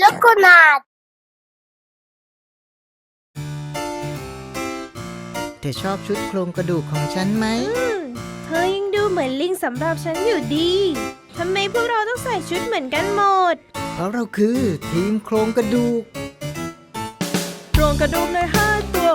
ลูกกุนาดเธอชอบชุดโครงกระดูกของฉันไหมอืมเธอยังดูเหมือนลิงสำหรับฉันอยู่ดี ทำไมพวกเราต้องใส่ชุดเหมือนกันหมด เพราะเราคือทีมโครงกระดูก โครงกระดูกในห้า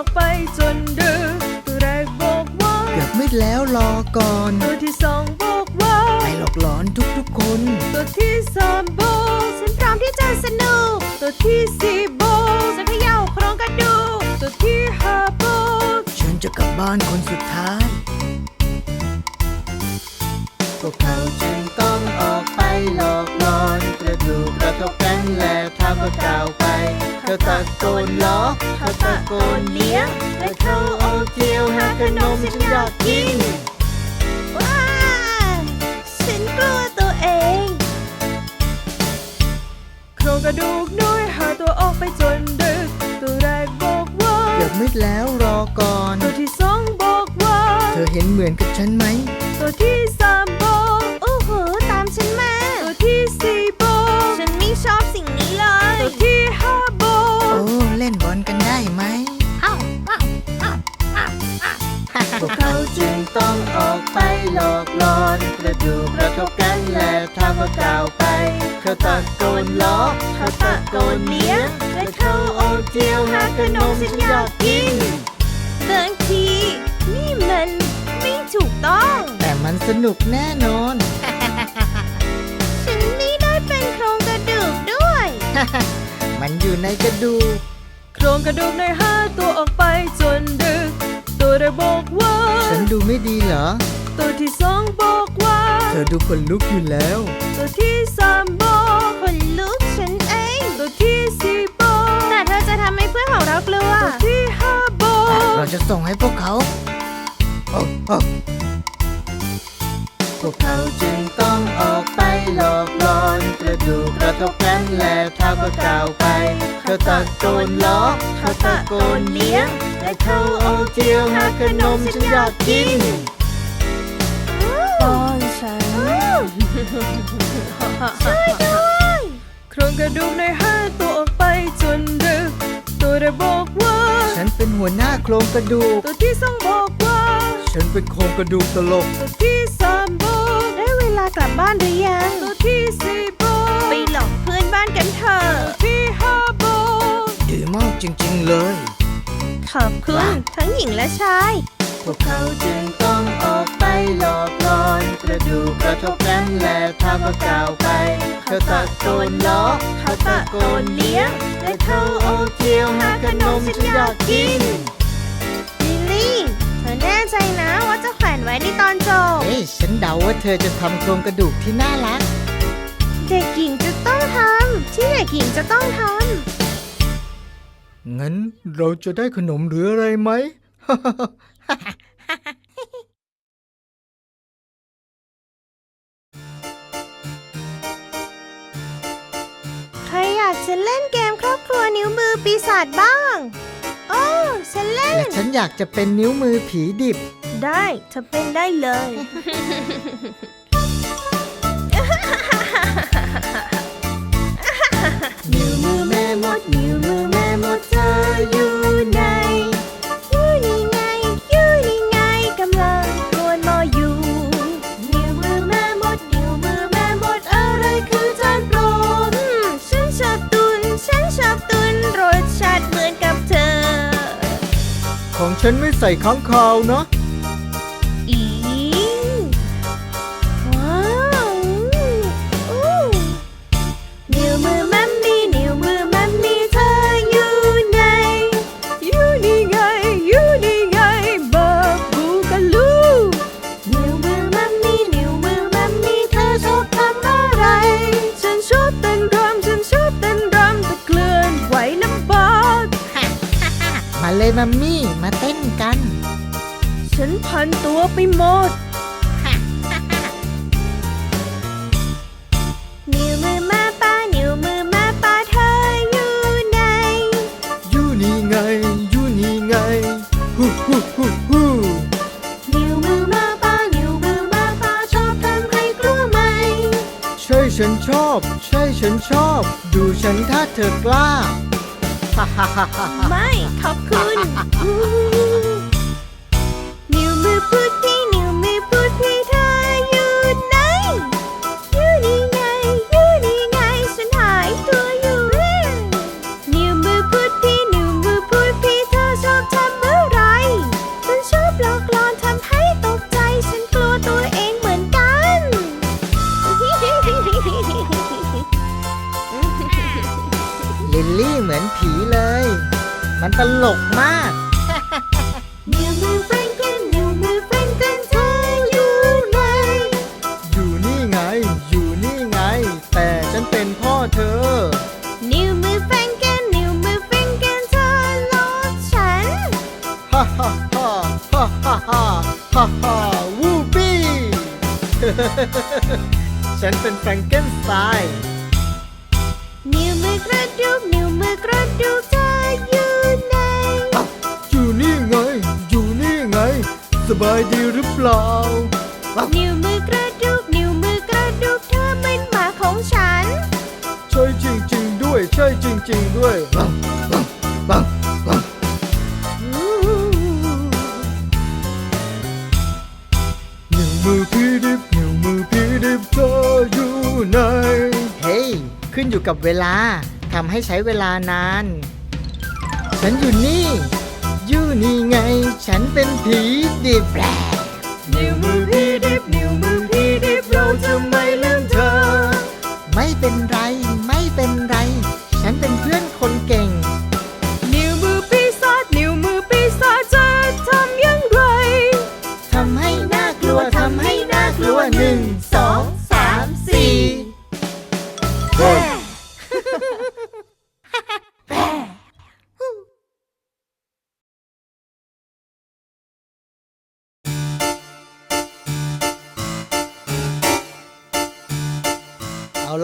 ตัวไปจนดึกตัวแรกบอกว่าเกือบมืดแล้วรอก่อน ตัวที่สองบอกว่าไปหลอกหลอนทุกๆคน ตัวที่สามบอกฉันพร้อมที่จะสนุก ตัวที่สี่บอกฉันเขย่าโครงกระดูกตัวที่ห้าบอกฉันจะกลับบ้านคนสุดท้ายพวกเขาจึงต้องออกไปหลอกหลอนกระดูกกระทบกันและทำก็กล่าว ไปเขาตะโกนล้อเขาตะโกนเลี้ยงและเขาเอาเจียวหาขนมฉันอยากกิน ว้าฉันกลัวตัวเอง โครงกระดูกน้อยหาตัวออกไปจนดึก ตัวแรกบอกว่าเกือบมืดแล้วรอก่อน ตัวที่สองบอกว่า เธอเห็นเหมือนกับฉันไหม ตัวที่สามะโกนล้อเขาตะโกนเลี้ยและเข้าเอเจียวหาขนมฉันอยากกินบางทีนี่มันไม่ถูกต้อง แต่มันสนุกแน่นอน ฉันไม่ได้เป็นโครงกระดูกด้วย มันอยู่ในกระดูก โครงกระดูกในห้าตัวออกไปจนดึก ตัวแรกบอกว่า ฉันดูไม่ดีเหรอ ตัวที่สองบอกว่า เธอดูขนลุกอยู่แล้ว ตัวที่สามบอก ที่สี่บอกแต่เธอจะทำให้เพื่อนของเรากลัวตัวที่ห้าบอกเราจะส่งให้พวกเขาโอ้โอ้พวกเขาจึงต้องออกไปหลอกหลอนกระดูกกระทบกันและเท้าก็กล่าวไป เขาตะโกนล้อเขาตะโกนเลี้ยง และเขาเอาเจียวหาขนมฉันอยากกินตอนฉันช่วยด้วย โครงกระดูกในห้าตัวออกไปจนดึก ตัวแรกบอกว่า ฉันเป็นหัวหน้าโครงกระดูก ตัวที่สองบอกว่า ฉันเป็นโครงกระดูกตลก ตัวที่สามบอกได้เวลากลับบ้านหรือยัง ตัวที่สี่บอกไปหลอกเพื่อนบ้านกันเถอะตัวที่ห้าบอกดีมากจริงๆเลย ขอบคุณทั้งหญิงและชาย พวกเขาจึงต้องออกไปหลอกหลอนกระดูกกระทบกันและทำก็กล่าวไป เขาตะโกนล้อเขาตะโกนเลี้ยง และเขาเอาเจียวหาขนมฉันอยากกิน ลิลลี่ เธอแน่ใจนะว่าจะแขวนไว้ในตอนจบ เฮ้ยฉันเดาว่าเธอจะทำโครงกระดูกที่น่ารัก เด็กหญิงจะต้องทำ ที่เด็กหญิงจะต้องทงั้นเราจะได้ขนมหรืออะไรไหมำ ฉันเล่นเกมครอบครัวนิ้วมือปีศาจบ้าง โอ้ฉันเล่น และฉันอยากจะเป็นนิ้วมือผีดิบ ได้เธอเป็นได้เลย นิ้วมือแม่มด นิ้วมือแม่มดเธออยู่ไหน ฉันไม่ใส่ข้างคาวนะ มาเลยมัมมี่ มาเต้นกัน ฉันพันตัวไปหมด นิวมือมาป้า นิวมือมาป้าเธออยู่ไหน อยู่นี่ไง อยู่นี่ไง ฮูฮูฮูฮู้นิวมือมาป้า นิวมือมาป้าชอบทำใครกลัวไหม ใช่ฉันชอบ ใช่ฉันชอบ ดูฉันถ้าเธอกล้า ไม่ ขอบคุณ นิ้วมือพูดพี่ ตลกมากนิ้วมือแฟรงเกนนิ้วมือแฟรงเกนเธออยู่ไหนอยู่นี่ไง อยู่นี่ไง แต่ฉันเป็นพ่อเธอนิ้วมือแฟรงเกนนิ้วมือแฟรงเกนเธอหลอกฉัน ฮ่าฮ่าฮ่าฮ่าฮ่าฮ่าฮ่าฮ่าวูบี้ ฉันเป็นแฟรงเกนสไตน์ นิ้วมือกระดูกนิ้วมือกระดูกเธออยู่ไหนอยู่ สบายดีหรือเปล่า นิ้วมือกระดูกนิ้วมือกระดูกเธอเป็นหมาของฉัน ใช่จริง ๆ ด้วย ใช่จริง ๆ ด้วยนิ้วมือพี่ดิบนิ้วมือพี่ดิบเธออยู่ไหนเฮ้ย ขึ้นอยู่กับเวลา ทำให้ใช้เวลานาน ฉันอยู่นี่ อยู่นี่ไง ฉันเป็นผีดิบแปลนิ้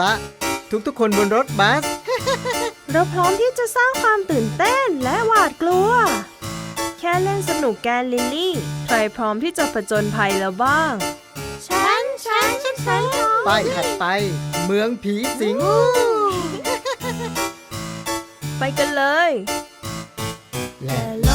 ละ ทุกๆคนบนรถบัส เราพร้อมที่จะสร้างความตื่นเต้นและหวาดกลัว แค่เล่นสนุกแกนลิลลี่ ใครพร้อมที่จะผจญภัยแล้วบ้าง ฉัน ฉัน ฉันฉันพร้อมป้ายถัดไป เมืองผีสิง ไปกันเลย และ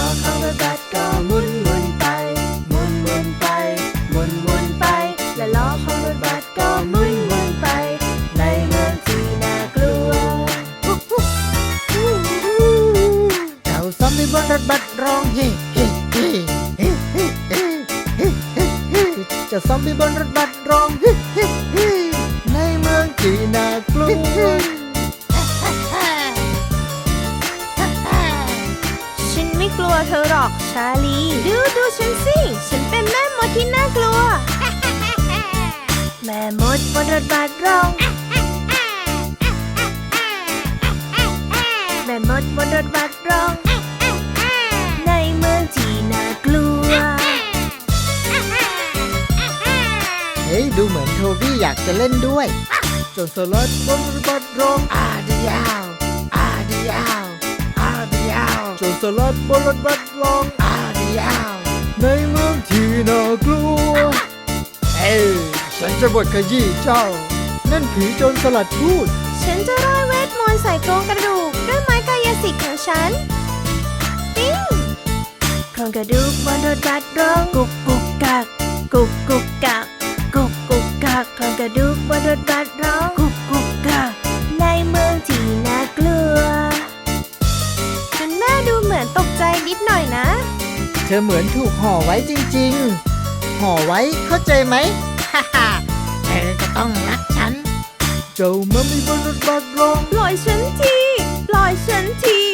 อมบี้บนรถบัสร้องเฮ้เฮ้เฮ้ในเมืองที่น่ากลัวฉันไม่กลัวเธอหรอกชาลี ดูดูฉันสิ ฉันเป็นแม่มดที่น่ากลัว แม่มดบนรถบัสร้อง แม่มดบนรถบัสร้อง ดูเหมือนโทบี้อยากจะเล่นด้วยจนสลัดบนรถบัสร้องอาดียาวอาดียาวอาดียาวจนสลัดบนรถบัสร้องอาดียาวในเมืองที่น่ากลัว เอ้ยฉันจะบดขยี้เจ้า นั่นผีโจรสลัดพูด ฉันจะร่ายเวทมนต์ใส่โครงกระดูกด้วยไม้กายสิทธิ์ของฉันปิ้งโครงกระดูกบนรถบัสร้องกุกกุกกักกุกกุกกักกุ กกุกกักโครงกระดูกบนรถบัสร้องกุกกุกกักในเมืองที่น่ากลัวคุณแม่ดูเหมือนตกใจนิดหน่อยนะ เธอเหมือนถูกห่อไว้จริงๆ ห่อไว้เข้าใจไหมฮ่าฮ่าเธอจะต้องรักฉัน เจ้ามามีบนรถบัสร้องปล่อยฉันที ปล่อยฉันที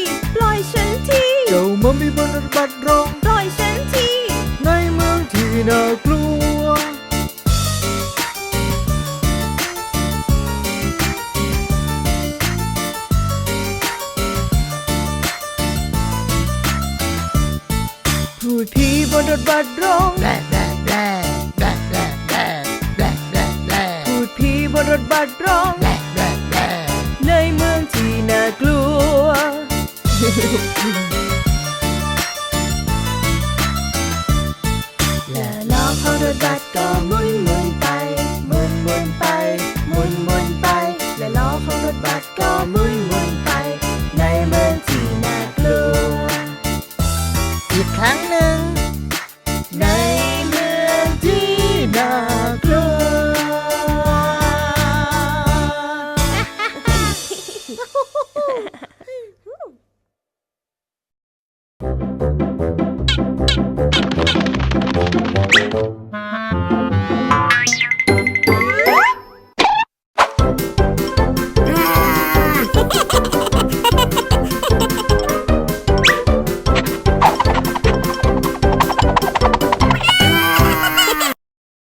บัดร้องในเมืองที่น่ากลัว